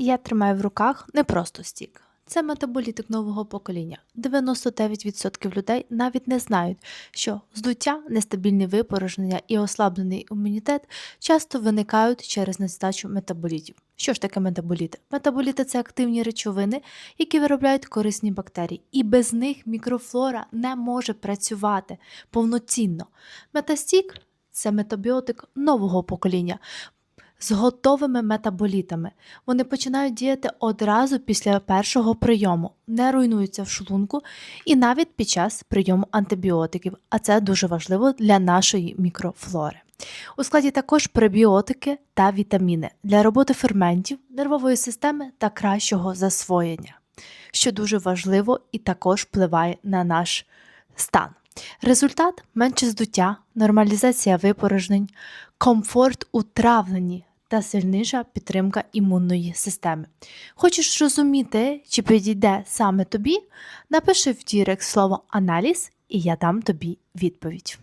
Я тримаю в руках не просто стік. Це метаболітик нового покоління. 99% людей навіть не знають, що здуття, нестабільні випорожнення і ослаблений імунітет часто виникають через нестачу метаболітів. Що ж таке метаболіти? Метаболіти це активні речовини, які виробляють корисні бактерії, і без них мікрофлора не може працювати повноцінно. Метастік це метабіотик нового покоління з готовими метаболітами. Вони починають діяти одразу після першого прийому, не руйнуються в шлунку і навіть під час прийому антибіотиків, а це дуже важливо для нашої мікрофлори. У складі також пребіотики та вітаміни для роботи ферментів, нервової системи та кращого засвоєння, що дуже важливо і також впливає на наш стан. Результат менше здуття, нормалізація випорожнень, комфорт у травленні та сильніша підтримка імунної системи. Хочеш розуміти, чи підійде саме тобі? Напиши в Дірект слово аналіз, і я дам тобі відповідь.